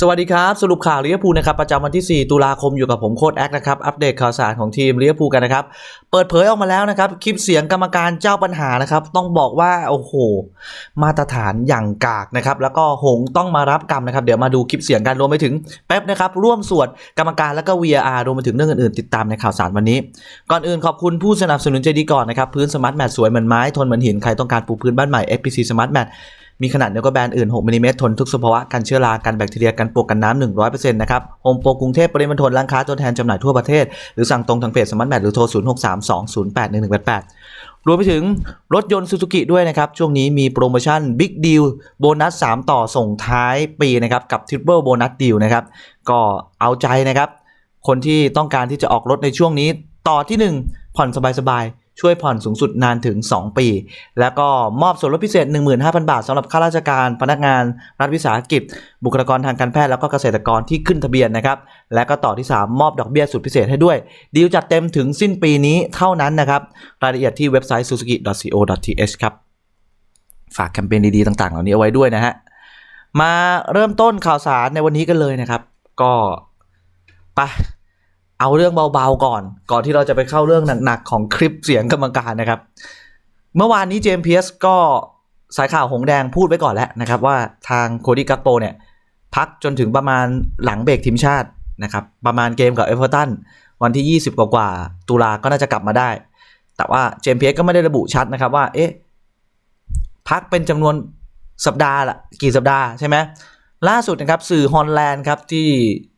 สวัสดีครับ สรุปข่าวลิเวอร์พูลนะครับประจำวันที่ 4 ตุลาคมอยู่กับผมโค้ดแอคนะครับ อัปเดตข่าวสารของทีมลิเวอร์พูลกันนะครับ เปิดเผยออกมาแล้วนะครับ คลิปเสียงกรรมการเจ้าปัญหานะครับ ต้องบอกว่า โอ้โห มาตรฐานอย่างกากนะครับ แล้วก็หงต้องมารับกรรมนะครับ เดี๋ยวมาดูคลิปเสียงกันรวมไปถึงแป๊บนะครับ ร่วมสวดกรรมการแล้วก็ VAR รวมไปถึงเรื่องอื่นๆ ติดตามในข่าวสารวันนี้ ก่อนอื่นขอบคุณผู้สนับสนุนใจดีก่อนนะครับพื้นสมาร์ทแมทสวยเหมือนไม้ทนเหมือนหินใครต้องการปูพื้นบ้านใหม่ FPC Smart Mat มีขนาดเดียวกับแบรนด์อื่น 6มิลลิเมตรทนทุกสภาวะกันเชื้อรากันแบคทีเรียกันปลวกกันน้ำ100%นะครับโฮมโปรกรุงเทพปริมณฑลร้านค้าตัวแทนจำหน่ายทั่วประเทศ หรือสั่งตรงทางเพจสมาร์ทแมทหรือโทร 0632081188 รวมไปถึงรถยนต์ซูซูกิด้วยนะครับ ช่วงนี้มีโปรโมชั่นบิ๊กดีลโบนัส 3 ต่อส่งท้ายปีนะครับกับทริปเปิลโบนัสดีลนะครับก็เอาใจนะครับคนที่ต้องการที่จะออกรถในช่วงนี้ต่อที่ 1 ผ่อนสบายๆ ช่วยผ่อนสูงสุดนานถึง 2 ปี แล้วก็มอบส่วนลดพิเศษ 15,000 บาทสำหรับข้าราชการ พนักงาน รัฐวิสาหกิจ บุคลากรทางการแพทย์แล้วก็เกษตรกรที่ขึ้นทะเบียนนะครับ และก็ต่อที่ 3 มอบดอกเบี้ยสุดพิเศษให้ด้วย ดีลจัดเต็มถึงสิ้นปีนี้เท่านั้นนะครับ รายละเอียดที่เว็บไซต์ suzuki.co.th ครับ ฝากแคมเปญดีๆต่าง ๆ เหล่านี้เอาไว้ด้วยนะฮะ มาเริ่มต้นข่าวสารในวันนี้กันเลยนะครับ ก็ไป เอาเรื่องเบาๆก่อน ก่อนที่เราจะไปเข้าเรื่องหนักๆของคลิปเสียงกรรมการนะครับ เมื่อวานนี้เจมส์เพียสก็สายข่าวหงแดงพูดไว้ก่อนแล้วนะครับ ว่าทางโคดี้กักโปเนี่ยพักจนถึงประมาณหลังเบรกทีมชาตินะครับประมาณเกมกับเอเวอร์ตันวันที่ 20 กว่าๆตุลาก็น่าจะกลับมาได้ แต่ว่าเจมส์เพียสก็ไม่ได้ระบุชัดนะครับว่าเอ๊ะพักเป็นจำนวนสัปดาห์ละกี่สัปดาห์ใช่ไหมล่าสุดนะครับสื่อฮอลแลนด์ครับที่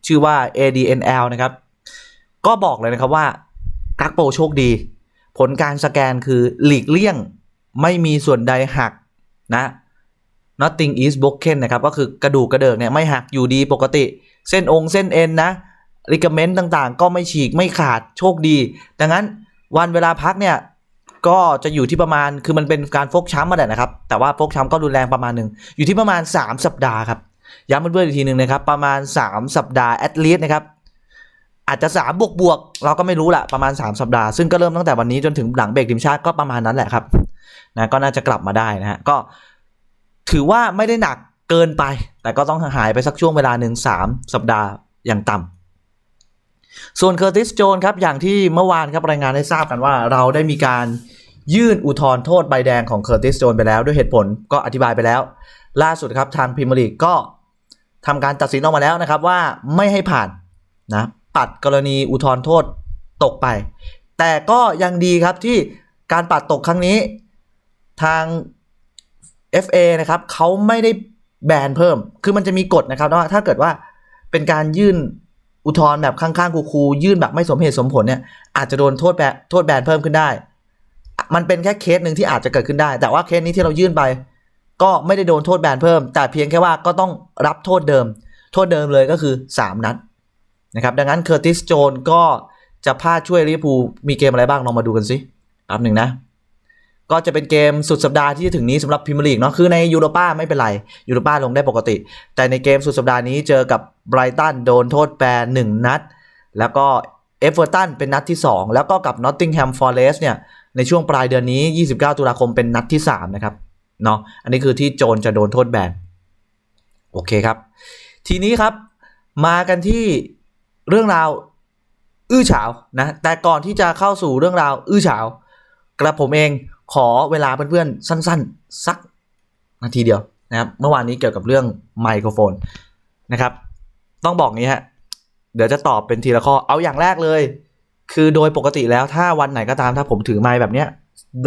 ชื่อว่า ADNL นะครับ ก็บอกเลยนะครับว่ากักโปโชคดี ผลการสแกนคือหลีกเลี่ยงไม่มีส่วนใดหักนะ nothing is broken นะครับ ก็คือกระดูกกระเดิกเนี่ยไม่หักอยู่ดีปกติ เส้นองค์เส้นเอ็นนะริกเมนต์ต่างๆ ก็ไม่ฉีกไม่ขาดโชคดี ดังนั้นวันเวลาพักเนี่ย ก็จะอยู่ที่ประมาณคือมันเป็นการฟกช้ำมาแหละนะครับ แต่ว่าฟกช้ำก็รุนแรงประมาณหนึ่งอยู่ที่ประมาณ 3 สัปดาห์ครับ ย้ำเพื่อนๆอีกทีหนึ่งนะครับ ประมาณ 3 สัปดาห์ at least นะครับ อาจจะ3บวกบวกเราก็ไม่รู้ละประมาณ 3 สัปดาห์ซึ่งก็เริ่มตั้งแต่วันนี้จนถึงหลังเบรกทีมชาติก็ประมาณนั้นแหละครับนะก็น่าจะกลับมาได้นะฮะก็ถือว่าไม่ได้หนักเกินไป แต่ก็ต้องหายไปสักช่วงเวลาหนึ่งสามสัปดาห์อย่างต่ำส่วนเคอร์ติสโจนครับอย่างที่เมื่อวานครับรายงานให้ทราบกันว่า เราได้มีการยื่นอุทธรณ์โทษใบแดงของเคอร์ติสโจนไปแล้วด้วยเหตุผลก็อธิบายไปแล้ว ล่าสุดครับทางพรีเมียร์ลีกก็ทำการตัดสินออกมาแล้วนะครับว่าไม่ให้ผ่านนะ ปัดกรณีอุทธรณ์โทษตกไป แต่ก็ยังดีครับที่การปัดตกครั้งนี้ ทาง FA นะครับเขาไม่ได้แบนเพิ่ม คือมันจะมีกฎนะครับว่าถ้าเกิดว่าเป็นการยื่นอุทธรณ์แบบข้างๆคูๆยื่นแบบไม่สมเหตุสมผลเนี่ยอาจจะโดนโทษแบนโทษแบนเพิ่มขึ้นได้ มันเป็นแค่เคสหนึ่งที่อาจจะเกิดขึ้นได้ แต่ว่าเคสนี้ที่เรายื่นไป ก็ไม่ได้โดนโทษแบนเพิ่ม แต่เพียงแค่ว่าก็ต้องรับโทษเดิม โทษเดิมเลยก็คือ 3 นัด นะครับดังนั้นเคอร์ติสโจนก็จะพลาดช่วยลิเวอร์พูลมีเกมอะไรบ้างลองมาดูกันสิแป๊บหนึ่งนะก็จะเป็นเกมสุดสัปดาห์ที่จะถึงนี้สำหรับพรีเมียร์ลีกเนาะคือในยูโรป้าไม่เป็นไรยูโรป้าลงได้ปกติ แต่ในเกมสุดสัปดาห์นี้เจอกับไบรตันโดนโทษแบนหนึ่งนัด แล้วก็เอฟเวอร์ตันเป็นนัดที่ 2 แล้วก็กับนอตติงแฮมฟอร์เรสเนี่ยในช่วงปลายเดือนนี้ 29 ตุลาคมเป็นนัดที่ 3 นะครับเนาะอันนี้คือที่โจนจะโดนโทษแบนโอเคครับ ทีนี้ครับมากันที่ เรื่องราว อื้อฉาวนะแต่ก่อนที่จะเข้าสู่เรื่องราว อื้อฉาว กระผมเองขอเวลาเพื่อนๆสั้น ๆ สักนาทีเดียวนะครับเมื่อวานนี้เกี่ยวกับเรื่องไมโครโฟนนะครับ ต้องบอกงี้ฮะเดี๋ยวจะตอบเป็นทีละข้อเอาอย่างแรกเลย คือโดยปกติแล้วถ้าวันไหนก็ตามถ้าผมถือไมค์แบบเนี้ย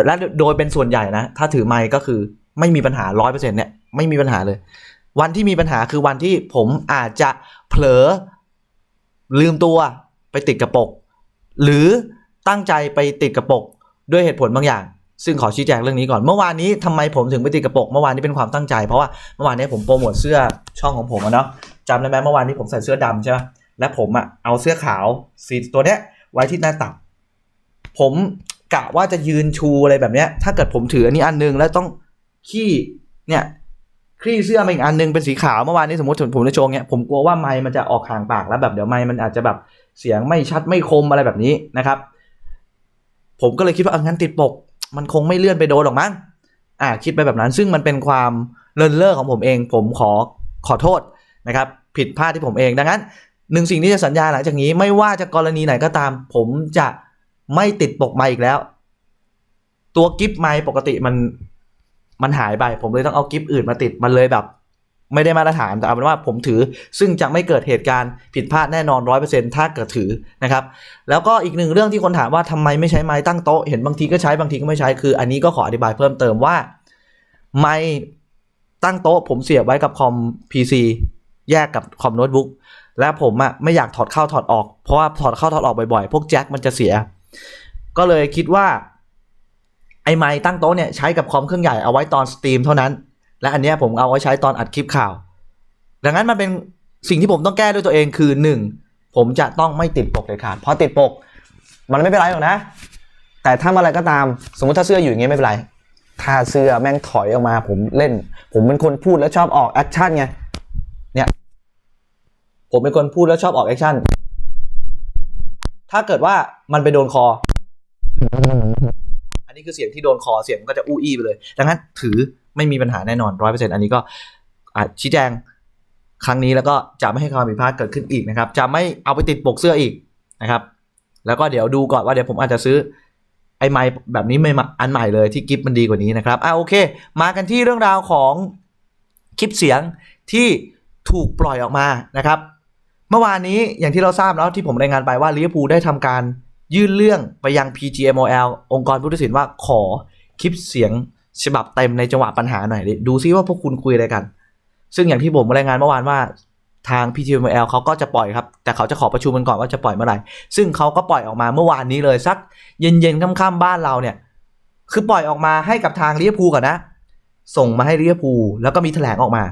และโดยเป็นส่วนใหญ่นะ ถ้าถือไมค์ก็คือไม่มีปัญหาร้อยเปอร์เซ็นต์เนี่ยไม่มีปัญหาเลย วันที่มีปัญหาคือวันที่ผมอาจจะเผลอ ลืมตัวไปติดกระปก หรือตั้งใจไปติดกระปกด้วยเหตุผลบางอย่าง ซึ่งขอชี้แจงเรื่องนี้ก่อนเมื่อวานนี้ทำไมผมถึงไปติดกระปก เมื่อวานนี้เป็นความตั้งใจ เพราะว่าเมื่อวานนี้ผมโปรโมทเสื้อช่องของผมอะเนาะจำได้ไหมเมื่อวานนี้ผมใส่เสื้อดำใช่ไหมและผมอะเอาเสื้อขาวสีตัวเนี้ยไว้ที่หน้าตัก ผมกะว่าจะยืนชูอะไรแบบเนี้ย ถ้าเกิดผมถืออันนี้อันนึงแล้วต้องขี้เนี่ย คลี่เสื้อมาอีกอันนึงเป็นสีขาวเมื่อวานนี้สมมติผมจะโชว์เนี้ยผมกลัวว่าไมค์มันจะออกห่างปากแล้วแบบเดี๋ยวไมค์มันอาจจะแบบเสียงไม่ชัดไม่คมอะไรแบบนี้นะครับ ผมก็เลยคิดว่าเอางั้นติดปก มันคงไม่เลื่อนไปโดนหรอกมั้งอ่าคิดไปแบบนั้น ซึ่งมันเป็นความเลินเล่อของผมเอง ผมขอขอโทษนะครับ ผิดพลาดที่ผมเองดังนั้นหนึ่งสิ่งที่จะสัญญาหลังจากนี้ไม่ว่าจะกรณีไหนก็ตาม ผมจะไม่ติดปกไมค์อีกแล้ว ตัวกิฟต์ไมค์ปกติมัน มันหายไป ผมเลยต้องเอากิฟต์อื่นมาติดมันเลยแบบ ไม่ได้มาตรฐานแต่เอาเป็นว่าผมถือ ซึ่งจะไม่เกิดเหตุการณ์ผิดพลาดแน่นอนร้อยเปอร์เซ็นต์ถ้าเกิดถือนะครับ แล้วก็อีกหนึ่งเรื่องที่คนถามว่าทำไมไม่ใช้ไม้ตั้งโต๊ะเห็นบางทีก็ใช้บางทีก็ไม่ใช้คืออันนี้ก็ขออธิบายเพิ่มเติมว่าไม้ตั้งโต๊ะผมเสียบไว้กับคอม PC แยกกับคอมโน้ตบุ๊กและผมอะไม่อยากถอดเข้าถอดออก เพราะว่าถอดเข้าถอดออกบ่อยๆ พวกแจ็คมันจะเสีย ก็เลยคิดว่า ไอไม้ตั้งโต๊ะเนี่ยใช้กับคอมเครื่องใหญ่เอาไว้ตอนสตรีมเท่านั้น และอันเนี้ยผมเอาไว้ใช้ตอนอัดคลิปข่าว ดังนั้นมันเป็นสิ่งที่ผมต้องแก้ด้วยตัวเองคือหนึ่งผมจะต้องไม่ติดปกเด็ดขาดเพราะติดปก มันไม่เป็นไรหรอกนะ แต่ถ้าเมื่อไรก็ตามสมมติถ้าเสื้ออยู่อย่างเงี้ยไม่เป็นไร ถ้าเสื้อแม่งถอยออกมา ผมเล่น ผมเป็นคนพูดแล้วชอบออกแอคชั่นไงเนี่ยผมเป็นคนพูดแล้วชอบออกแอคชั่นถ้าเกิดว่ามันไปโดนคอ นนี้คือเสียงที่โดนคอเสียงมันก็จะอู้อี้ไปเลย ดังนั้นถือไม่มีปัญหาแน่นอนร้อยเปอร์เซ็นต์อันนี้ก็ชี้แจงครั้งนี้แล้วก็จะไม่ให้ความผิดพลาดเกิดขึ้นอีกนะครับ จะไม่เอาไปติดปกเสื้ออีกนะครับ แล้วก็เดี๋ยวดูก่อนว่าเดี๋ยวผมอาจจะซื้อไอ้ไม้แบบนี้ไม่อันใหม่เลยที่กิฟมันดีกว่านี้นะครับอะโอเค มากันที่เรื่องราวของคลิปเสียงที่ถูกปล่อยออกมานะครับ เมื่อวานนี้อย่างที่เราทราบแล้วที่ผมรายงานไปว่าลิเวอร์พูลได้ทำการ ยื่นเรื่องไปยัง PGMOL องค์กรผู้ตัดสินว่าขอคลิปเสียงฉบับเต็มในจังหวะปัญหาหน่อยดิดูซิว่าพวกคุณคุยอะไรกัน ซึ่งอย่างที่ผมรายงานเมื่อวานว่าทาง PGMOL เขาก็จะปล่อยครับ แต่เขาจะขอประชุมกันก่อนว่าจะปล่อยเมื่อไหร่ ซึ่งเขาก็ปล่อยออกมาเมื่อวานนี้เลยสักเย็นๆค่ำๆบ้านเราเนี่ย คือปล่อยออกมาให้กับทางลิเวอร์พูลก่อนนะ ส่งมาให้ลิเวอร์พูลแล้วก็มีแถลงออกมา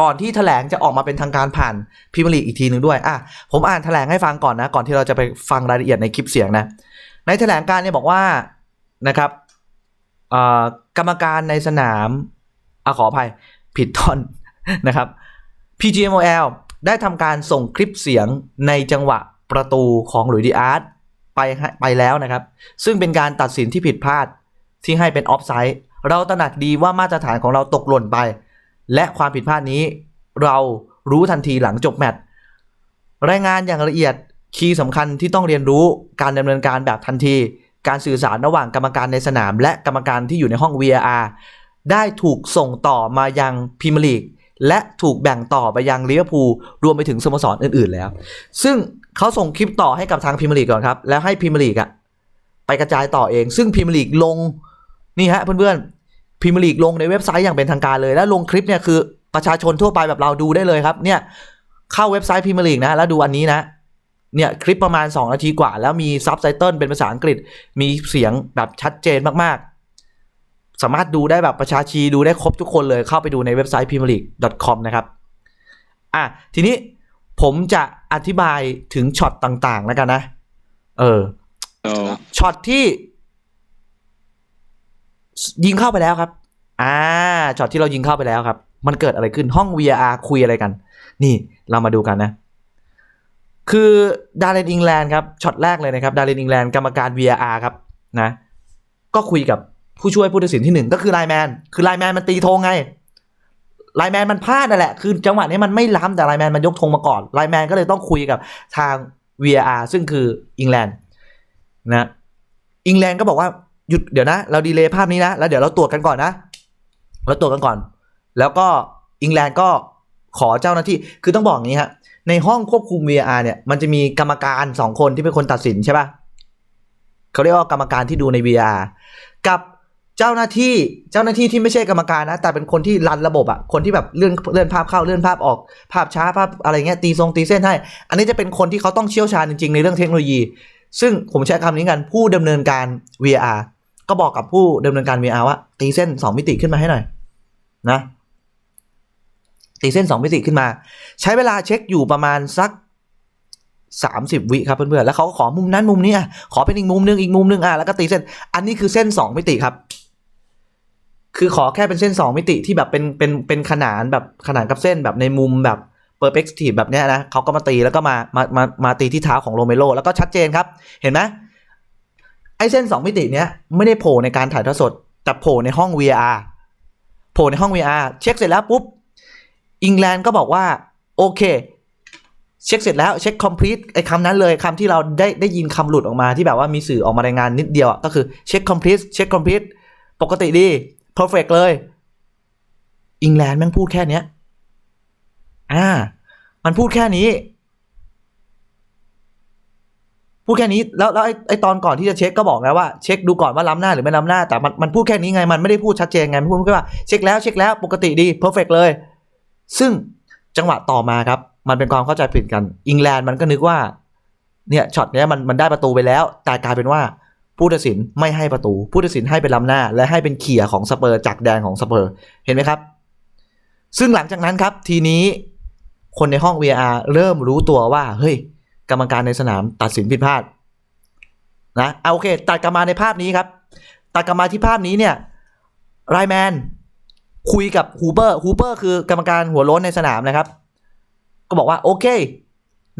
ก่อนที่แถลงจะออกมาเป็นทางการผ่านพรีเมียร์ลีอีกทีหนึ่งด้วยอะผมอ่านแถลงให้ฟังก่อนนะ ก่อนที่เราจะไปฟังรายละเอียดในคลิปเสียงนะ ในแถลงการเนี่ยบอกว่านะครับกรรมการในสนามอขออภัยผิดท่อนนะครับ PGMOL ได้ทำการส่งคลิปเสียงในจังหวะประตูของหลุยดีอาร์ตไปไปแล้วนะครับ ซึ่งเป็นการตัดสินที่ผิดพลาดที่ให้เป็นออฟไซด์เราตระหนักดีว่ามาตรฐานของเราตกหล่นไป และความผิดพลาดนี้เรารู้ทันทีหลังจบแมตช์รายงานอย่างละเอียดคีย์สำคัญที่ต้องเรียนรู้การดำเนินการแบบทันที การสื่อสารระหว่างกรรมการในสนาม และกรรมการที่อยู่ในห้อง VAR ได้ถูกส่งต่อมายังพรีเมียร์ลีกและถูกแบ่งต่อไปยังลิเวอร์พูลรวมไปถึงสโมสรอื่น ๆ แล้ว ซึ่งเขาส่งคลิปต่อให้กับทางพรีเมียร์ลีกก่อนครับ แล้วให้พรีเมียร์ลีกอะไปกระจายต่อเอง ซึ่งพรีเมียร์ลีกลงนี่ฮะเพื่อนๆ พรีเมียร์ลีกลงในเว็บไซต์อย่างเป็นทางการเลย แล้วลงคลิปเนี่ยคือประชาชนทั่วไปแบบเราดูได้เลยครับ เนี่ยเข้าเว็บไซต์พรีเมียร์ลีกนะ แล้วดูอันนี้นะ เนี่ยคลิปประมาณ 2 นาทีกว่า แล้วมีซับไตเติลเป็นภาษาอังกฤษ มีเสียงแบบชัดเจนมากๆ สามารถดูได้แบบประชาชีดูได้ครบทุกคนเลยเข้าไปดูในเว็บไซต์ premier league com นะครับ อะ ทีนี้ผมจะอธิบายถึงช็อตต่างๆ แล้วกันนะ เออช็อตที่ ยิงเข้าไปแล้วครับ อ่าช็อตที่เรายิงเข้าไปแล้วครับ มันเกิดอะไรขึ้นห้อง VR คุยอะไรกัน นี่เรามาดูกันนะ คือดาร์เรนอิงแลนด์ครับช็อตแรกเลยนะครับดาร์เรนอิงแลนด์กรรมการ VR ครับนะก็คุยกับผู้ช่วยผู้ตัดสินที่หนึ่งก็คือไลแมนคือไลแมนมันตีธงไงไลแมนมันพลาดนั่นแหละ คือจังหวะนี้มันไม่ล้ำแต่ไลแมนมันยกธงมาก่อนไลแมนก็เลยต้องคุยกับทาง VR ซึ่งคืออังกฤษนะอังกฤษก็บอกว่า หยุดเดี๋ยวนะ เราดีเลย์ภาพนี้นะ แล้วเดี๋ยวเราตรวจกันก่อนนะ เราตรวจกันก่อน แล้วก็อังกฤษก็ขอเจ้าหน้าที่ คือต้องบอกอย่างนี้ฮะ ในห้องควบคุม VR เนี่ย มันจะมีกรรมการสองคนที่เป็นคนตัดสินใช่ปะเขาเรียกว่ากรรมการที่ดูใน VR กับเจ้าหน้าที่เจ้าหน้าที่ที่ไม่ใช่กรรมการนะ แต่เป็นคนที่รันระบบอะคนที่แบบเลื่อนเลื่อนภาพเข้าเลื่อนภาพออก ภาพช้าภาพอะไรเงี้ยตีทรงตีเส้นให้ อันนี้จะเป็นคนที่เขาต้องเชี่ยวชาญจริงๆในเรื่องเทคโนโลยี ซึ่งผมใช้คำนี้กันผู้ดำเนินการ VR ก็บอกกับผู้ดำเนินการ VR ว่า ตีเส้น 2 มิติขึ้นมาให้หน่อยนะตีเส้น 2 มิติขึ้นมา ใช้เวลาเช็คอยู่ประมาณสัก 30 วิครับเพื่อนๆแล้วเขาก็ขอมุมนั้นมุมนี้อะขอเป็นอีกมุมนึงอีกมุมนึงอะแล้วก็ตีเส้น อันนี้คือเส้น 2 มิติครับ คือขอแค่เป็นเส้น 2 มิติที่แบบเป็นเป็นเป็นขนานแบบขนานกับเส้นแบบในมุมแบบเปอร์เ t กทีฟแบบเนี้ยนะเขาก็มาตีแล้วก็มามามามาตีที่เท้าของโรเมโรแล้วก็ชัดเจนครับ เห็นไหม ไอ้เส้น 2 มิติเนี้ยไม่ได้โผล่ในการถ่ายทอดสด แต่โผล่ในห้อง VR โผล่ในห้อง VR เช็คเสร็จแล้วปุ๊บอิงแลนด์ก็บอกว่า โอเค เช็คเสร็จแล้วเช็ค complete ไอ้คำนั้นเลยคำที่เราได้ได้ยินคำหลุดออกมาที่แบบว่ามีสื่อออกมารายงานนิดเดียวก็คือเช็ค complete เช็ค complete ปกติดี perfect เลยอิงแลนด์แม่งพูดแค่เนี้ยอ่า มันพูดแค่นี้ พูดแค่นี้แล้วแล้วไอ้ไอตอนก่อนที่จะเช็คก็บอกแล้วว่าเช็คดูก่อนว่าล้ำหน้าหรือไม่ล้ำหน้าแต่มันมันพูดแค่นี้ไงมันไม่ได้พูดชัดเจนไงพูดแค่ว่าเช็คแล้วเช็คแล้วปกติดี perfect เลย ซึ่งจังหวะต่อมาครับ มันเป็นความเข้าใจผิดกันอิงแลนด์มันก็นึกว่าเนี่ยช็อตเนี้ยมันมันได้ประตูไปแล้ว แต่กลายเป็นว่าผู้ตัดสินไม่ให้ประตู ผู้ตัดสินให้เป็นล้ำหน้า และให้เป็นเขี่ยของสเปอร์จากแดนของสเปอร์เห็นไหมครับ ซึ่งหลังจากนั้นครับทีนี้คนในห้อง VR เริ่มรู้ตัวว่าเฮ้ย กรรมการในสนามตัดสินผิดพลาดนะเอาโอเค ตัดกลับมาในภาพนี้ครับ ตัดกลับมาที่ภาพนี้เนี่ยไรแมนคุยกับฮูเปอร์ฮูเปอร์คือกรรมการหัวโล้นในสนามนะครับ ก็บอกว่าโอเค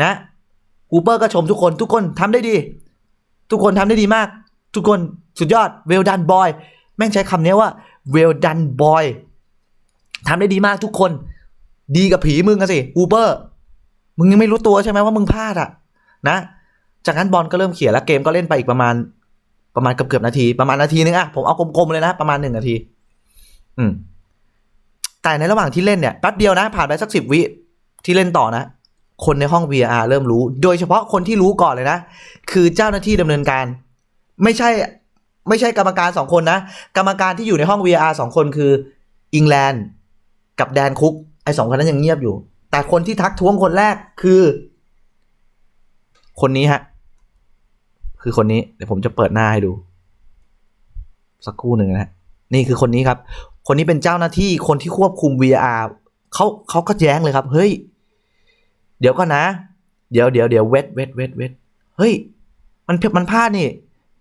นะฮูเปอร์ก็ชมทุกคนทุกคนทำได้ดี ทุกคนทำได้ดีมาก ทุกคนสุดยอด well done boy แม่งใช้คำนี้ว่า well done boy ทำได้ดีมากทุกคน ดีกับผีมึงอะสิฮูเปอร์ มึงยังไม่รู้ตัวใช่ไหมว่ามึงพลาดอะนะ จากนั้นบอลก็เริ่มเขียนแล้วเกมก็เล่นไปอีกประมาณ ประมาณเกือบเกือบนาที ประมาณนาทีนึงอะผมเอากลมๆเลยนะประมาณหนึ่งนาที อืม แต่ในระหว่างที่เล่นเนี่ยแป๊บเดียวนะ ผ่านไปสักสิบวิที่เล่นต่อนะ คนในห้อง VR เริ่มรู้ โดยเฉพาะคนที่รู้ก่อนเลยนะ คือเจ้าหน้าที่ดำเนินการ ไม่ใช่ ไม่ใช่กรรมการสองคนนะ กรรมการที่อยู่ในห้อง VR สองคนคืออิงแลนด์กับแดนคุก ไอ้สองคนนั้นยังเงียบอยู่ แต่คนที่ทักท้วงคนแรกคือ คนนี้ฮะ คือคนนี้ เดี๋ยวผมจะเปิดหน้าให้ดู สักครู่หนึ่งนะฮะนี่คือคนนี้ครับ คนนี้เป็นเจ้าหน้าที่คนที่ควบคุม VR เขาเขาก็แย้งเลยครับ เฮ้ย เดี๋ยวก่อนนะ เดี๋ยวเดี๋ยวเดี๋ยวเวทเวทเวทเวทเฮ้ย มันมันพลาดนี่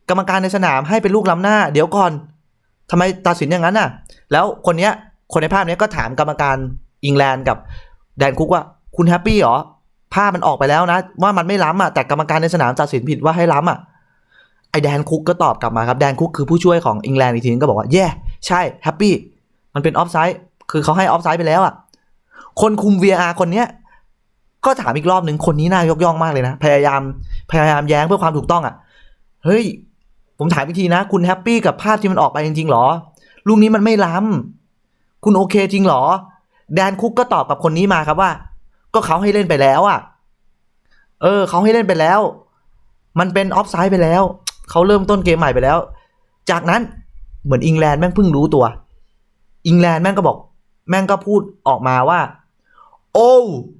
กรรมการในสนามให้เป็นลูกล้ำหน้า เดี๋ยวก่อนทำไมตัดสินอย่างนั้นน่ะ แล้วคนเนี้ย คนในภาพเนี้ยก็ถามกรรมการอิงแลนด์กับ แดนคุกว่าคุณแฮปปี้เหรอภาพมันออกไปแล้วนะ ว่ามันไม่ล้ำอะแต่กรรมการในสนามตัดสินผิดว่าให้ล้ำอะไอแดนคุกก็ตอบกลับมาครับแดนคุกคือผู้ช่วยของอิงแลนด์อีกทีนึงก็บอกว่าแย่ใช่แฮปปี้มันเป็นออฟไซด์คือเขาให้ออฟไซด์ไปแล้วอะคนคุม VR คนเนี้ยก็ถามอีกรอบหนึ่งคนนี้น่ายกย่องมากเลยนะ พยายามพยายามแย้งเพื่อความถูกต้องอะ เฮ้ย ผมถามอีกทีนะ คุณแฮปปี้กับภาพที่มันออกไปจริงๆหรอ ลูกนี้มันไม่ล้ำคุณโอเคจริงเหรอ แดนคุกก็ตอบกับคนนี้มาครับว่า ก็เขาให้เล่นไปแล้วอะ เออ เขาให้เล่นไปแล้ว มันเป็นออฟไซด์ไปแล้ว เขาเริ่มต้นเกมใหม่ไปแล้ว จากนั้นเหมือนอิงแลนด์แม่งเพิ่งรู้ตัว อิงแลนด์แม่งก็บอก แม่งก็พูดออกมาว่า โอ้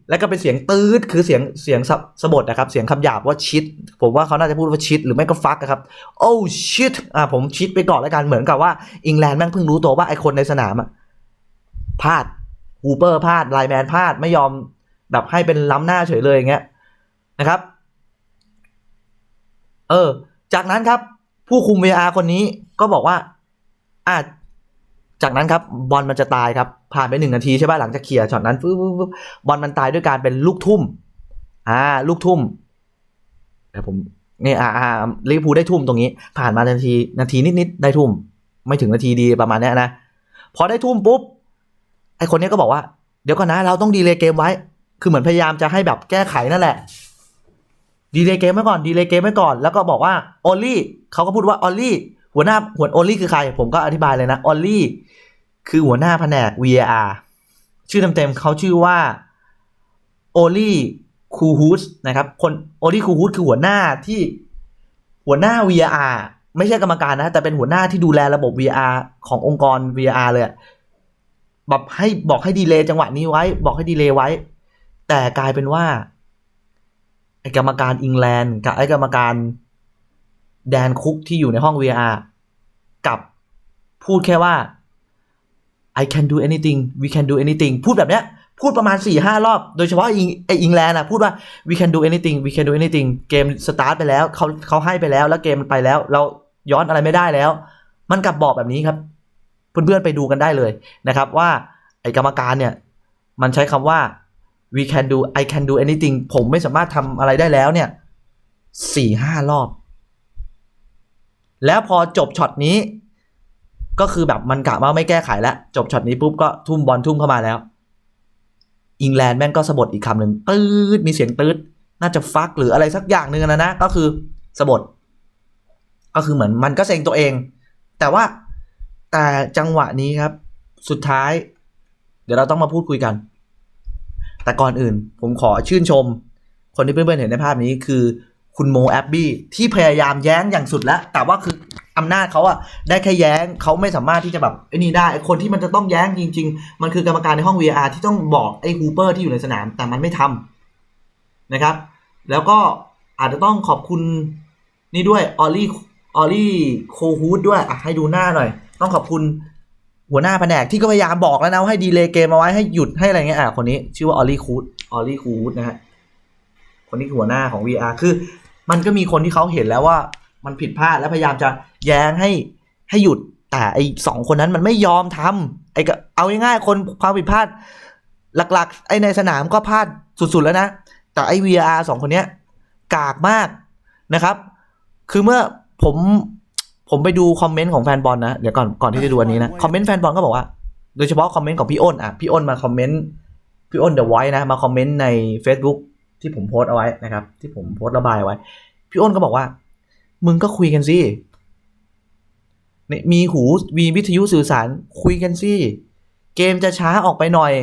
แล้วก็เป็นเสียงตืดคือเสียงเสียงสะสบดนะครับ เสียงคำหยาบว่าชิด ผมว่าเขาน่าจะพูดว่าชิดหรือไม่ก็ฟักครับ โอ้ชิดอ่าผมชิดไปก่อนแล้วกันเหมือนกับว่าอิงแลนด์แม่งเพิ่งรู้ตัวว่าไอคนในสนามอะพลาด ฮูเปอร์พลาดไลแมนพลาดไม่ยอมแบบให้เป็นล้ำหน้าเฉยเลยอย่างเงี้ยนะครับ เออ จากนั้นครับ ผู้คุม VR คนนี้ก็บอกว่าอ่าจากนั้นครับบอลมันจะตายครับ ผ่านไปหนึ่งนาทีใช่ป่ะหลังจากเคลียร์ช็อตนั้นปึ๊บบอลมันตายด้วยการเป็นลูกทุ่ม อ่า ลูกทุ่มแต่ผมเนี่ยอ่าอ่าลิเวอร์พูลได้ทุ่มตรงนี้ ผ่านมานาทีนาทีนิดๆได้ทุ่ม ไม่ถึงนาทีดีประมาณเนี้ยนะ พอได้ทุ่มปุ๊บ ไอคนนี้ก็บอกว่า เดี๋ยวก่อนนะ เราต้องดีเลย์เกมไว้ คือเหมือนพยายามจะให้แบบแก้ไขนั่นแหละ ดีเลย์เกมไว้ก่อน ดีเลย์เกมไว้ก่อน แล้วก็บอกว่าออลลี่เขาก็พูดว่าออลลี่ หัวหน้าหัวออลลี่คือใคร ผมก็อธิบายเลยนะออลลี่ คือหัวหน้าแผนก VAR ชื่อเต็มๆเขาชื่อว่าโอลี่คูฮูสนะครับ คนโอลี่คูฮูสคือหัวหน้าที่หัวหน้า VAR ไม่ใช่กรรมการนะ แต่เป็นหัวหน้าที่ดูแลระบบ VR ขององค์กร VR เลย แบบให้บอกให้ดีเลย์จังหวะนี้ไว้ บอกให้ดีเลย์ไว้ แต่กลายเป็นว่าไอ้กรรมการอิงแลนด์กับไอ้กรรมการแดนคุกที่อยู่ในห้อง VR กับพูดแค่ว่า I can do anything we can do anything พูดแบบเนี้ย พูดประมาณ4ี่ห้ารอบ โดยเฉพาะอิงไออิงแลนด์อะพูดว่า we can do anything we can do anything เกมสตาร์ทไปแล้วเขาเขาให้ไปแล้วแล้วเกมมันไปแล้ว เราย้อนอะไรไม่ได้แล้ว มันกลับบอกแบบนี้ครับ เพื่อนๆไปดูกันได้เลยนะครับว่าไอกรรมการเนี่ยมันใช้คำว่า we can do I can do anything ผมไม่สามารถทำอะไรได้แล้วเนี่ยสี่ห้ารอบ แล้วพอจบช็อตนี้ ก็คือแบบมันกะว่าไม่แก้ไขแล้ว จบช็อตนี้ปุ๊บก็ทุ่มบอลทุ่มเข้ามาแล้ว อิงแลนด์แม่งก็สะบดอีกคำหนึ่งตืดมีเสียงตืดน่าจะฟักหรืออะไรสักอย่างหนึ่งนะนะ ก็คือสะบดก็คือเหมือนมันก็เซ็งตัวเอง แต่ว่า แต่จังหวะนี้ครับ สุดท้าย เดี๋ยวเราต้องมาพูดคุยกัน แต่ก่อนอื่น ผมขอชื่นชม คนที่เพื่อนๆเห็นในภาพนี้คือคุณโมแอบบี้ที่พยายามแย้งอย่างสุดแล้ว แต่ว่าคืออำนาจเขาอะได้แค่แย้งเขาไม่สามารถที่จะแบบไอ้นี่ได้คนที่มันจะต้องแย้งจริง ๆ มันคือกรรมการในห้อง VR ที่ต้องบอกไอ้ฮูเปอร์ที่อยู่ในสนาม แต่มันไม่ทำนะครับ แล้วก็อาจจะต้องขอบคุณนี่ด้วยออลลี่ออลลี่โคฮูดด้วยอะให้ดูหน้าหน่อย ต้องขอบคุณหัวหน้าแผนกที่ก็พยายามบอกแล้วนะว่าให้ดีเลย์เกมเอาไว้ให้หยุดให้อะไรเงี้ยอะคนนี้ชื่อว่าออลลี่คูดออลลี่คูดนะฮะคนที่หัวหน้าของ VR คือ มันก็มีคนที่เขาเห็นแล้วว่ามันผิดพลาดแล้วพยายามจะแย้งให้ให้หยุดแต่ไอสองคนนั้นมันไม่ยอมทำไอก็เอาง่ายๆคนความผิดพลาด หลักๆ ไอในสนามก็พลาดสุดๆแล้วนะ แต่ไอ VR สองคนเนี้ยกากมากนะครับ คือเมื่อผม ผมไปดูคอมเมนต์ของแฟนบอลนะ เดี๋ยวก่อนก่อนที่จะดูอันนี้นะคอมเมนต์แฟนบอลก็บอกว่า โดยเฉพาะคอมเมนต์ของพี่อ้นอะพี่อ้นมาคอมเมนต์พี่อ้นเดอะไวท์นะมาคอมเมนต์ใน Facebook ที่ผมโพสต์เอาไว้นะครับ ที่ผมโพสต์ระบายเอาไว้ พี่อ้นก็บอกว่า มึงก็คุยกันสิเนี่ยมีหูมีวิทยุสื่อสารคุยกันสิเกมจะช้าออกไปหน่อย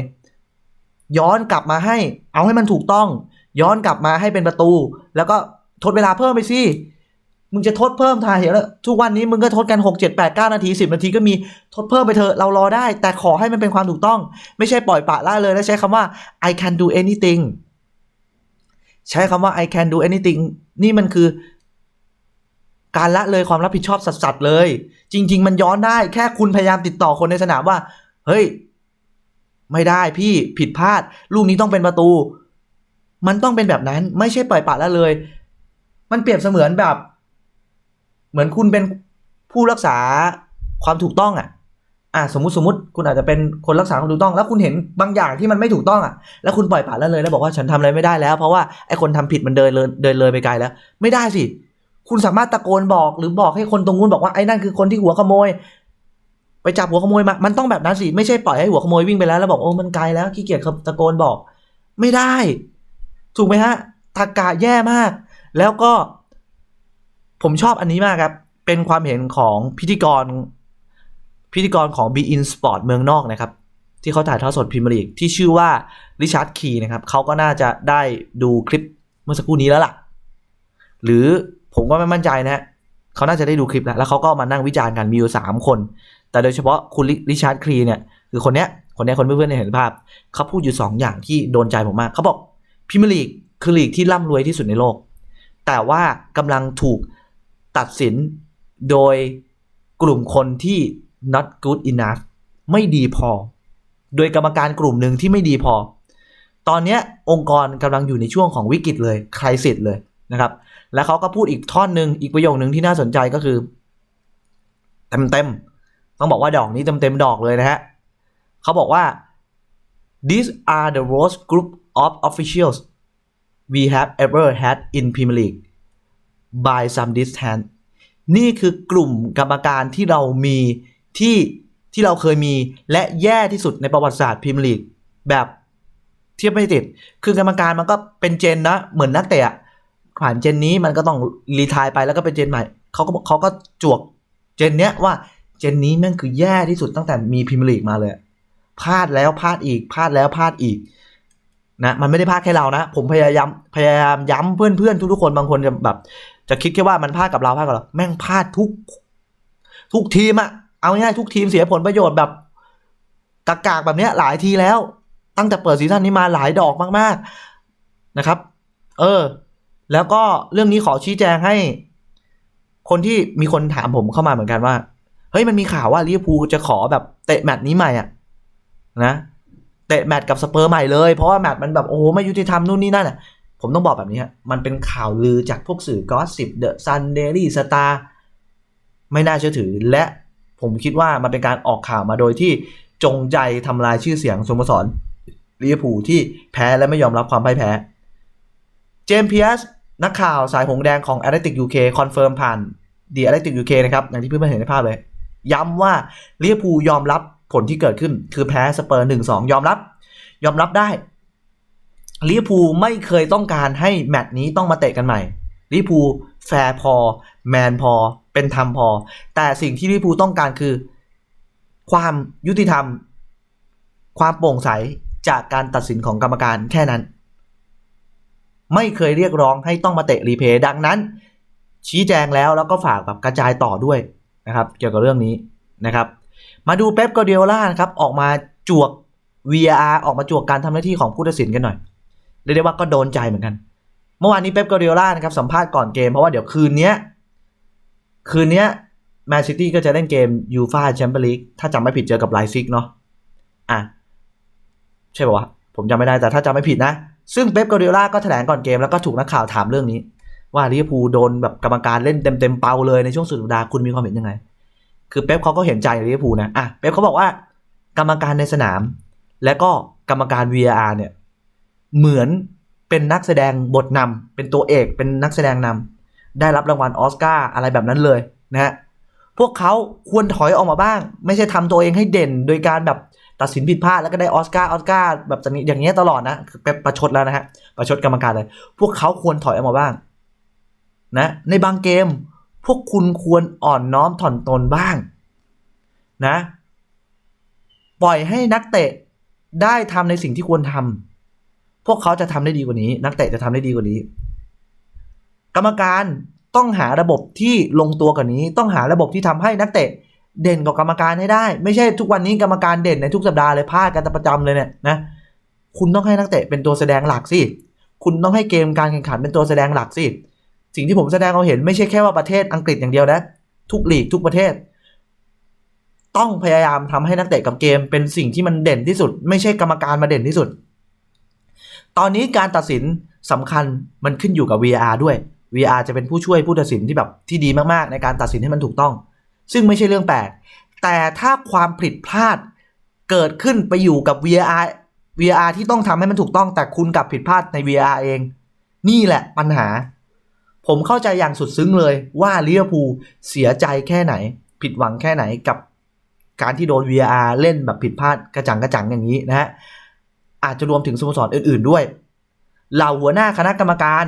ย้อนกลับมาให้ เอาให้มันถูกต้อง ย้อนกลับมาให้เป็นประตู แล้วก็ทดเวลาเพิ่มไปสิ มึงจะทดเพิ่มทายเหรอทุกวันนี้มึงก็ทดกัน 6 7 8 9 นาที 10 นาทีก็มีทดเพิ่มไปเถอะเรารอได้ แต่ขอให้มันเป็นความถูกต้อง ไม่ใช่ปล่อยปะละเลยแล้วใช้คำว่า I can do anything ใช้คำว่า I can do anything นี่มันคือ การละเลยความรับผิดชอบสัสๆเลย จริง ๆ มันย้อนได้แค่คุณพยายามติดต่อคนในสนามว่า เฮ้ย ไม่ได้พี่ผิดพลาด ลูกนี้ต้องเป็นประตู มันต้องเป็นแบบนั้น ไม่ใช่ปล่อยปะละเลย มันเปรียบเสมือนแบบ เหมือนคุณเป็นผู้รักษาความถูกต้องอะอะสมมติสมมติคุณอาจจะเป็นคนรักษาความถูกต้อง แล้วคุณเห็นบางอย่างที่มันไม่ถูกต้องอะ แล้วคุณปล่อยปละละเลยแล้วบอกว่าฉันทำอะไรไม่ได้แล้ว เพราะว่าไอ้คนทำผิดมันเดินเลยเดินเลยไปไกลแล้ว ไม่ได้สิ คุณสามารถตะโกนบอกหรือบอกให้คนตรงนู้นบอกว่าไอ้นั่นคือคนที่หัวขโมย ไปจับหัวขโมยมามันต้องแบบนั้นสิไม่ใช่ปล่อยให้หัวขโมยวิ่งไปแล้วแล้วบอกโอ้มันไกลแล้วขี้เกียจตะโกนบอก ไม่ได้ ถูกไหมฮะตากาแย่มาก แล้วก็ ผมชอบอันนี้มากครับ เป็นความเห็นของพิธีกร พิธีกรของ b e in Sport เมืองนอกนะครับ ที่เขาถ่ายทอดสดพรีเมียร์ลีกที่ชื่อว่าริชาร์ดคีนะครับเขาก็น่าจะได้ดูคลิปเมื่อสักครู่นี้แล้วล่ะ หรือผมก็ไม่มั่นใจนะฮะเขาน่าจะได้ดูคลิปแล้วแล้วเขาก็มานั่งวิจารณ์กันมีอยู่สามคน แต่โดยเฉพาะคุณริชาร์ดครีเนี่ยคือคนเนี้ยคนเนี้ยคนเพื่อนๆเนี่ยเห็นภาพเขาพูดอยู่สองอย่างที่โดนใจผมมากเขาบอกพรีเมียร์ลีกคือลีกที่ร่ำรวยที่สุดในโลก แต่ว่ากำลังถูก ตัดสินโดยกลุ่มคนที่ not good enough ไม่ดีพอ โดยกรรมการกลุ่มหนึ่งที่ไม่ดีพอ ตอนนี้องค์กรกำลังอยู่ในช่วงของวิกฤตเลยคลายสิทธิ์เลยนะครับ แล้วเขาก็พูดอีกท่อนหนึ่งอีกประโยคหนึ่งที่น่าสนใจก็คือเต็มเต็มๆต้องบอกว่าดอกนี้เต็มเต็มๆดอกเลยนะฮะเขาบอกว่า these are the worst group of officials we have ever had in Premier League by some distance นี่คือกลุ่มกรรมการที่เรามีที่ที่เราเคยมีและแย่ที่สุดในประวัติศาสตร์พรีเมียร์ลีกแบบเทียบไม่ติด คือกรรมการมันก็เป็นเจนนะ เหมือนนักเตะผ่านเจนนี้มันก็ต้องรีทายไปแล้วก็เป็นเจนใหม่เขาก็เขาก็จวกเจนเนี้ยว่าเจนนี้แม่งคือแย่ที่สุดตั้งแต่มีพรีเมียร์ลีกมาเลยพลาดแล้วพลาดอีกพลาดแล้วพลาดอีกนะมันไม่ได้พลาดแค่เรานะ ผมพยายามพยายามย้ำเพื่อนเพื่อนๆทุกๆคนบางคนจะแบบ จะคิดแค่ว่ามันพลาดกับเราพลาดกับเราแม่งพลาดทุก ทุกทีมอะเอาง่ายทุกทีมเสียผลประโยชน์แบบกากๆแบบเนี้ยหลายทีแล้ว ตั้งแต่เปิดซีซั่นนี้มาหลายดอกมากๆนะครับ เออ แล้วก็เรื่องนี้ขอชี้แจงให้ คนที่มีคนถามผมเข้ามาเหมือนกันว่าเฮ้ยมันมีข่าวว่าลิเวอร์พูลจะขอแบบเตะแมตช์นี้ใหม่อะนะเตะแมตช์กับสเปอร์ใหม่เลย เพราะว่าแมตช์มันแบบโอ้โหไม่ยุติธรรมนู่นนี่นั่นอะ ผมต้องบอกแบบนี้ฮะมันเป็นข่าวลือจากพวกสื่อกอสิบเดอะซันเดลี่สตาร์ไม่น่าเชื่อถือ และผมคิดว่ามันเป็นการออกข่าวมาโดยที่จงใจทำลายชื่อเสียงสโมสรลิเวอร์พูลที่แพ้และไม่ยอมรับความพ่ายแพ้ เจมส์เพียสนักข่าวสายหงแดงของ a t l e t i c UK คอนเฟิร์มผ่าน The Athletic UK นะครับอย่างที่เพื่อนๆเห็นในภาพเลย ย้ำว่าลิเวอร์พูลยอมรับผลที่เกิดขึ้น คือแพ้สเปอร์หนึ่งสองยอมรับ ยอมรับได้ ลิเวอร์พูลไม่เคยต้องการให้แมตช์นี้ต้องมาเตะกันใหม่ลิเวอร์พูลแฟร์พอ แมนพอ เป็นธรรมพอ แต่สิ่งที่ลิเวอร์พูลต้องการคือ ความยุติธรรม ความโปร่งใสจากการตัดสินของกรรมการแค่นั้น ไม่เคยเรียกร้องให้ต้องมาเตะรีเพย์ดังนั้น ชี้แจงแล้วแล้วก็ฝากแบบกระจายต่อด้วยนะครับ เกี่ยวกับเรื่องนี้นะครับ มาดูเป๊ปกวาร์ดิโอล่านะครับ ออกมาจวก VAR ออกมาจวกการทำหน้าที่ของผู้ตัดสินกันหน่อย เรียกได้ว่าก็โดนใจเหมือนกัน เมื่อวานนี้เป๊ปกวาร์ดิโอล่านะครับสัมภาษณ์ก่อนเกม เพราะว่าเดี๋ยวคืนนี้คืนนี้แมนซิตี้ก็จะเล่นเกมยูฟาแชมเปี้ยนลีกถ้าจำไม่ผิดเจอกับไลซิกเนาะอะใช่ป่าวะผมจำไม่ได้แต่ถ้าจำไม่ผิดนะ ซึ่งเป๊ปกวาร์ดิโอล่าก็แถลงก่อนเกมแล้วก็ถูกนักข่าวถามเรื่องนี้ ว่าลิเวอร์พูลโดนแบบกรรมการเล่นเต็มเต็มเปาเลยในช่วงสุดสัปดาห์คุณมีความเห็นยังไง คือเป๊ปเขาก็เห็นใจลิเวอร์พูลนะอะเป๊ปเขาบอกว่ากรรมการในสนาม และก็กรรมการ VAR เนี่ย เหมือนเป็นนักแสดงบทนำเป็นตัวเอกเป็นนักแสดงนำได้รับรางวัลออสการ์อะไรแบบนั้นเลยนะฮะพวกเขาควรถอยออกมาบ้าง ไม่ใช่ทำตัวเองให้เด่น โดยการแบบตัดสินผิดพลาดแล้วก็ได้ออสการ์ออสการ์แบบอย่างเงี้ตลอดนะเป๊ปประชดแล้วนะฮะประชดกรรมการเลย พวกเขาควรถอยออกมาบ้างนะในบางเกมพวกคุณควรอ่อนน้อมถ่อมตนบ้างนะ ปล่อยให้นักเตะได้ทำในสิ่งที่ควรทำ พวกเขาจะทำได้ดีกว่านี้ นักเตะจะทำได้ดีกว่านี้ กรรมการต้องหาระบบที่ลงตัวกว่านี้ ต้องหาระบบที่ทำให้นักเตะเด่นกว่ากรรมการให้ได้ ไม่ใช่ทุกวันนี้กรรมการเด่นในทุกสัปดาห์เลยพลาดกันประจำเลยเนี่ยนะคุณต้องให้นักเตะเป็นตัวแสดงหลักสิคุณต้องให้เกมการแข่งขันเป็นตัวแสดงหลักสิสิ่งที่ผมแสดงเราเห็นไม่ใช่แค่ว่าประเทศอังกฤษอย่างเดียวนะทุกลีกทุกประเทศ ต้องพยายามทำให้นักเตะกับเกมเป็นสิ่งที่มันเด่นที่สุด ไม่ใช่กรรมการมาเด่นที่สุด ตอนนี้การตัดสินสำคัญมันขึ้นอยู่กับ VR ด้วย VR จะเป็นผู้ช่วยผู้ตัดสินที่แบบที่ดีมากๆ ในการตัดสินให้มันถูกต้อง ซึ่งไม่ใช่เรื่องแปลก แต่ถ้าความผิดพลาดเกิดขึ้นไปอยู่กับ VR VR ที่ต้องทำให้มันถูกต้อง แต่คุณกลับผิดพลาดใน VR เอง นี่แหละปัญหา ผมเข้าใจอย่างสุดซึ้งเลยว่าลิเวอร์พูลเสียใจแค่ไหน ผิดหวังแค่ไหนกับการที่โดน VR เล่นแบบผิดพลาดกระจังกระจังอย่างนี้นะฮะ อาจจะรวมถึงสโมสรอื่น ๆด้วย เหล่าหัวหน้าคณะกรรมการ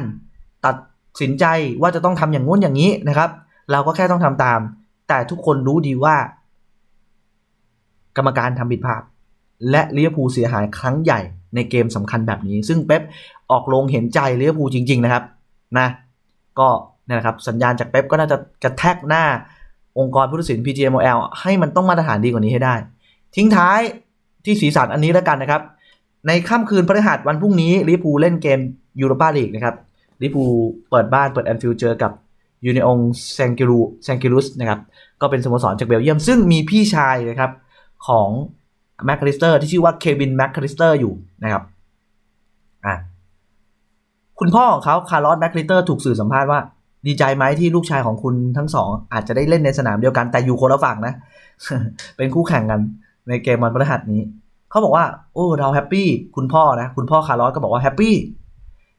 ตัดสินใจว่าจะต้องทำอย่างงู้นอย่างนี้นะครับ เราก็แค่ต้องทำตาม แต่ทุกคนรู้ดีว่า กรรมการทำผิดพลาดและลิเวอร์พูลเสียหายครั้งใหญ่ในเกมสำคัญแบบนี้ ซึ่งเป๊ปออกลงเห็นใจลิเวอร์พูลจริง ๆ นะครับ นะ ก็นี่นะครับสัญญาณจากเป๊ปก็น่าจะกระแทกหน้าองค์กรผู้ตัดสิน PGMOL ให้มันต้องมาตรฐานดีกว่านี้ให้ได้ ทิ้งท้ายที่สีสันอันนี้แล้วกันนะครับ ในค่ำคืนพฤหัสวันพรุ่งนี้ลิเวอร์พูเล่นเกมยูโรปาลีกนะครับลิเวอร์พูเปิดบ้านเปิดแอนฟิลเจอกับยูเนองแซงกิรูแซงกิรุสนะครับก็เป็นสโมสรจากเบลเยียม ซึ่งมีพี่ชายนะครับของแมคคาลิสเตอร์ที่ชื่อว่าเควินแมคคาลิสเตอร์อยู่นะครับอะคุณพ่อของเขาคาร์ลอสแมคคาลิสเตอร์ถูกสื่อสัมภาษณ์ว่าดีใจไหมที่ลูกชายของคุณทั้งสอง อาจจะได้เล่นในสนามเดียวกันแต่อยู่คนละฝั่งนะ เป็นคู่แข่งกันในเกมวันพฤหัสนี้ เขาบอกว่าโอ้เราแฮปปี้คุณพ่อนะ คุณพ่อคาร์ลอสก็บอกว่าแฮปปี้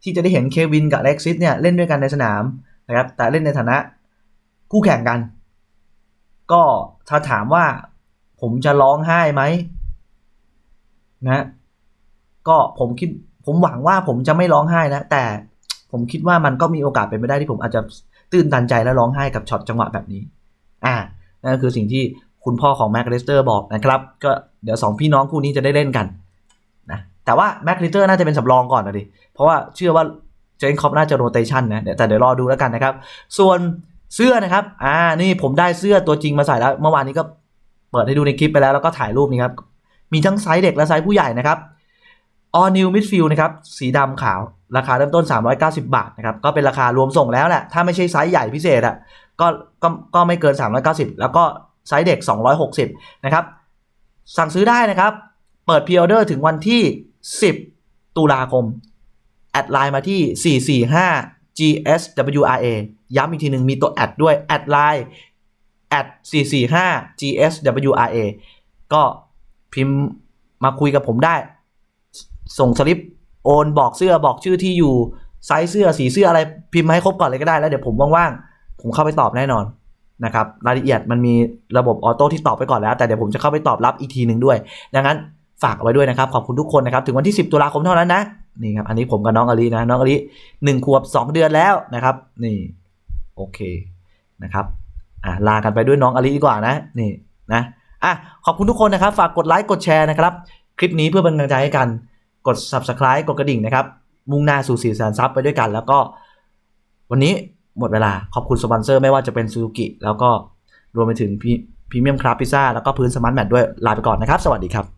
ที่จะได้เห็นเควินกับเล็กซิสเนี่ยเล่นด้วยกันในสนามนะครับ แต่เล่นในฐานะคู่แข่งกัน ก็ถ้าถามว่าผมจะร้องไห้ไหมนะก็ผมคิดผมหวังว่าผมจะไม่ร้องไห้นะ แต่ผมคิดว่ามันก็มีโอกาสเป็นไปได้ที่ผมอาจจะตื่นตันใจและร้องไห้กับช็อตจังหวะแบบนี้ อ่านั่นก็คือสิ่งที่ คุณพ่อของแม็กเลสเตอร์บอกนะครับ ก็เดี๋ยวสองพี่น้องคู่นี้จะได้เล่นกันนะแต่ว่าแม็กเลสเตอร์น่าจะเป็นสำรองก่อนนะดิ เพราะว่าเชื่อว่าเจนคอปน่าจะโรเตชันนะแต่เดี๋ยวรอดูแล้วกันนะครับ ส่วนเสื้อนะครับ อ่า นี่ผมได้เสื้อตัวจริงมาใส่แล้ว เมื่อวานนี้ก็เปิดให้ดูในคลิปไปแล้ว แล้วก็ถ่ายรูปนี่ครับ มีทั้งไซส์เด็กและไซส์ผู้ใหญ่นะครับ All New Midfield นะครับ สีดำขาว ราคาเริ่มต้น 390 บาทนะครับ ก็เป็นราคารวมส่งแล้วแหละ ถ้าไม่ใช่ไซส์ใหญ่พิเศษอะก็ก็ ก็ไม่เกิน 390 แล้วก็ ไซส์เด็ก 260 นะครับ สั่งซื้อได้นะครับ เปิดพ r ออเดอร์ถึงวันที่ 10 ตุลาคม แอดไลน์มาที่ 445 GSWRA ย้ำอีกทีหนึ่งมีตัวแอดด้วย แอดไลน์แอด445 GSWRA ก็พิมพ์มาคุยกับผมได้ ส่งสลิปโอนบอกเสื้อบอกชื่อที่อยู่ไซส์เสื้อสีเสื้ออะไรพิมพ์มาให้ครบก่อนเลยก็ได้แล้วเดี๋ยวผมว่างๆ ผมเข้าไปตอบแน่นอน นะครับรายละเอียดมันมีระบบออโต้ที่ตอบไปก่อนแล้ว แต่เดี๋ยวผมจะเข้าไปตอบรับอีกทีหนึ่งด้วย ดังนั้นฝากเอาไว้ด้วยนะครับ ขอบคุณทุกคนนะครับ ถึงวันที่ 10 ตุลาคมเท่านั้นนะ นี่ครับ อันนี้ผมกับน้องอลินะ น้องอลิหนึ่งขวบสองเดือนแล้วนะครับ นี่ โอเค นะครับ อะ ลากันไปด้วยน้องอลิดีกว่านะ นี่ นะ อะ ขอบคุณทุกคนนะครับ ฝากกดไลค์ กดแชร์นะครับ คลิปนี้เพื่อเป็นกำลังใจให้กัน กด subscribe กดกระดิ่งนะครับ มุ่งหน้าสู่สี่แสนซับไปด้วยกัน แล้วก็ วันนี้ หมดเวลาขอบคุณสปอนเซอร์ไม่ว่าจะเป็นซูซูกิแล้วก็รวมไปถึงพรีเมียมคราฟพิซซ่าแล้วก็พื้นสมาร์ทแมทด้วยลาไปก่อนนะครับ สวัสดีครับ